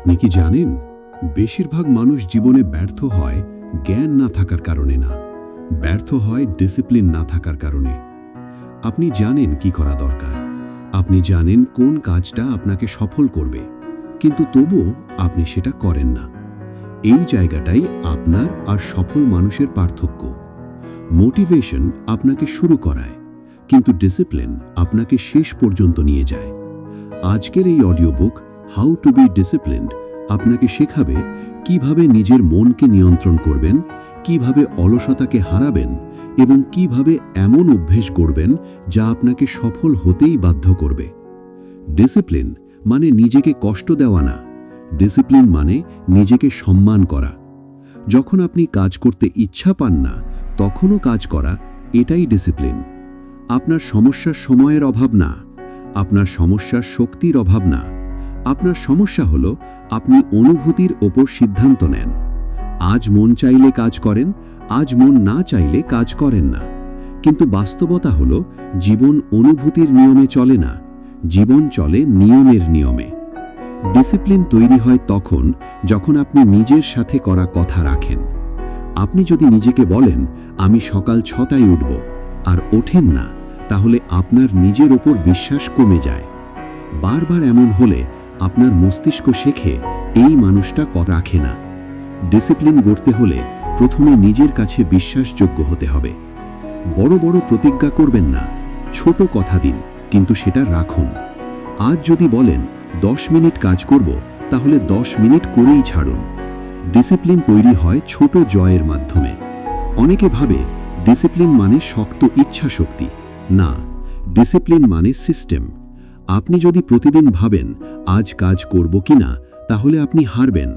আপনি কি জানেন? বেশিরভাগ মানুষ জীবনে ব্যর্থ হয় জ্ঞান না থাকার কারণে না। ব্যর্থ হয় ডিসিপ্লিন না থাকার কারণে। আপনি জানেন কি করা দরকার। আপনি জানেন কোন কাজটা আপনাকে সফল করবে। কিন্তু তবুও আপনি সেটা করেন না। এই জায়গাটাই আপনার আর সফল মানুষের পার্থক্য। মোটিভেশন আপনাকে শুরু করায়, কিন্তু ডিসিপ্লিন আপনাকে শেষ পর্যন্ত নিয়ে যায়। আজকের এই audio book how to be disciplined আপনাকে শেখাবে কীভাবে নিজের মনকে নিয়ন্ত্রণ করবেন, কীভাবে অলসতাকে হারাবেন এবং কীভাবে এমন অভ্যেস করবেন যা আপনাকে সফল হতেই বাধ্য করবে। ডিসিপ্লিন মানে নিজেকে কষ্ট দেওয়া না। ডিসিপ্লিন মানে নিজেকে সম্মান করা। যখন আপনি কাজ করতে ইচ্ছা পান না, তখনও কাজ করা, এটাই ডিসিপ্লিন আপনার সমস্যার সময়ের অভাব না। আপনার সমস্যার শক্তির অভাব না। আপনার সমস্যা হল আপনি অনুভূতির ওপর সিদ্ধান্ত নেন। আজ মন চাইলে কাজ করেন, আজ মন না চাইলে কাজ করেন না। কিন্তু বাস্তবতা হল, জীবন অনুভূতির নিয়মে চলে না, জীবন চলে নিয়মের নিয়মে। ডিসিপ্লিন তৈরি হয় তখন, যখন আপনি নিজের সাথে করা কথা রাখেন। আপনি যদি নিজেকে বলেন, আমি সকাল ছটায় উঠব, আর ওঠেন না, তাহলে আপনার নিজের ওপর বিশ্বাস কমে যায়। বারবার এমন হলে আপনার মস্তিষ্ক শেখে, এই মানুষটা ক রাখে না। ডিসিপ্লিন গড়তে হলে প্রথমে নিজের কাছে বিশ্বাসযোগ্য হতে হবে। বড় বড় প্রতিজ্ঞা করবেন না, ছোট কথা দিন, কিন্তু সেটা রাখুন। আজ যদি বলেন, দশ মিনিট কাজ করব, তাহলে দশ মিনিট করেই ছাড়ুন। ডিসিপ্লিন তৈরি হয় ছোট জয়ের মাধ্যমে। অনেকে ভাবে, ডিসিপ্লিন মানে শক্ত ইচ্ছা শক্তি না, ডিসিপ্লিন মানে সিস্টেম। আপনি যদি প্রতিদিন ভাবেন আজ কাজ করব কিনা, তাহলে আপনি হারবেন।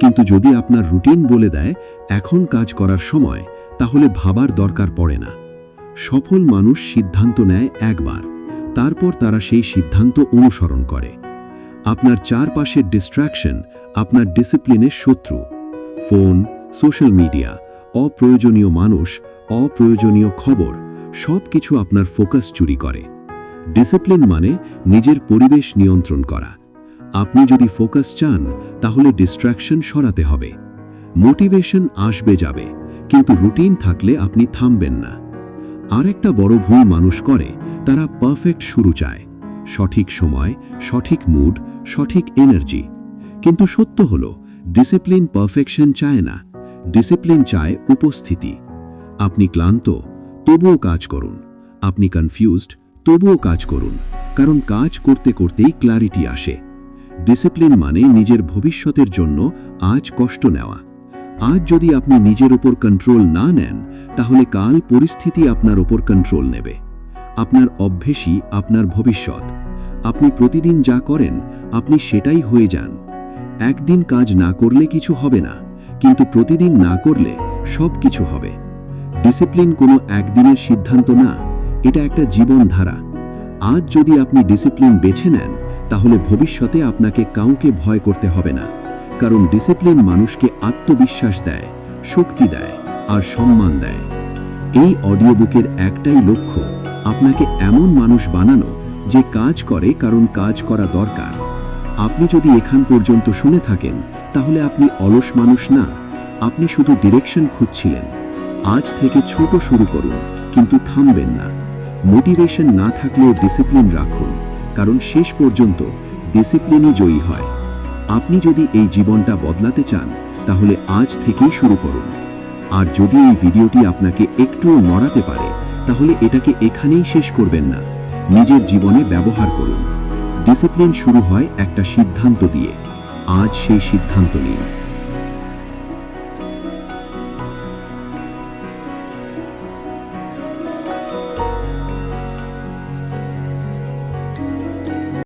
কিন্তু যদি আপনার রুটিন বলে দেয়, এখন কাজ করার সময়, তাহলে ভাবার দরকার পড়ে না। সফল মানুষ সিদ্ধান্ত নেয় একবার, তারপর তারা সেই সিদ্ধান্ত অনুসরণ করে। আপনার চারপাশের ডিস্ট্র্যাকশন আপনার ডিসিপ্লিনের শত্রু। ফোন সোশ্যাল মিডিয়া অপ্রয়োজনীয় মানুষ, অপ্রয়োজনীয় খবর সব কিছু আপনার ফোকাস চুরি করে। ডিসিপ্লিন মানে নিজের পরিবেশ নিয়ন্ত্রণ করা। আপনি যদি ফোকাস চান, তাহলে ডিস্ট্র্যাকশন সরাতে হবে। মোটিভেশন আসবে যাবে, কিন্তু রুটিন থাকলে আপনি থামবেন না। আরেকটা বড় ভুল মানুষ করে, তারা পারফেক্ট শুরু চায়। সঠিক সময়, সঠিক মুড সঠিক এনার্জি কিন্তু সত্য হল ডিসিপ্লিন পারফেকশন চায় না। ডিসিপ্লিন চায় উপস্থিতি। আপনি ক্লান্ত, তবুও কাজ করুন। আপনি কনফিউজড তবুও কাজ করুন, কারণ কাজ করতে করতেই ক্লারিটি আসে। ডিসিপ্লিন মানে নিজের ভবিষ্যতের জন্য আজ কষ্ট নেওয়া। আজ যদি আপনি নিজের ওপর কন্ট্রোল না নেন, তাহলে কাল পরিস্থিতি আপনার ওপর কন্ট্রোল নেবে। আপনার অভ্যেসই আপনার ভবিষ্যৎ। আপনি প্রতিদিন যা করেন, আপনি সেটাই হয়ে যান। একদিন কাজ না করলে কিছু হবে না, কিন্তু প্রতিদিন না করলে সব কিছু হবে। ডিসিপ্লিন কোনো একদিনের সিদ্ধান্ত না এটা একটা জীবনধারা। আজ যদি আপনি ডিসিপ্লিন বেছে নেন, তাহলে ভবিষ্যতে আপনাকে কাউকে ভয় করতে হবে না। কারণ ডিসিপ্লিন মানুষকে আত্মবিশ্বাস দেয়, শক্তি দেয়, আর সম্মান দেয়। এই অডিও বুকের একটাই লক্ষ্য, আপনাকে এমন মানুষ বানানো যে কাজ করে কারণ কাজ করা দরকার। আপনি যদি এখান পর্যন্ত শুনে থাকেন, তাহলে আপনি অলস মানুষ না, আপনি শুধু ডিরেকশন খুঁজছিলেন। আজ থেকে ছোট শুরু করুন, কিন্তু থামবেন না। মোটিভেশন না থাকলেও ডিসিপ্লিন রাখুন, কারণ শেষ পর্যন্ত ডিসিপ্লিনই জয়ী হয়। আপনি যদি এই জীবনটা বদলাতে চান, তাহলে আজ থেকেই শুরু করুন। আর যদি এই ভিডিওটি আপনাকে একটুও নড়াতে পারে, তাহলে এটাকে এখানেই শেষ করবেন না। নিজের জীবনে ব্যবহার করুন। ডিসিপ্লিন শুরু হয় একটা সিদ্ধান্ত দিয়ে। আজ সেই সিদ্ধান্ত নিন।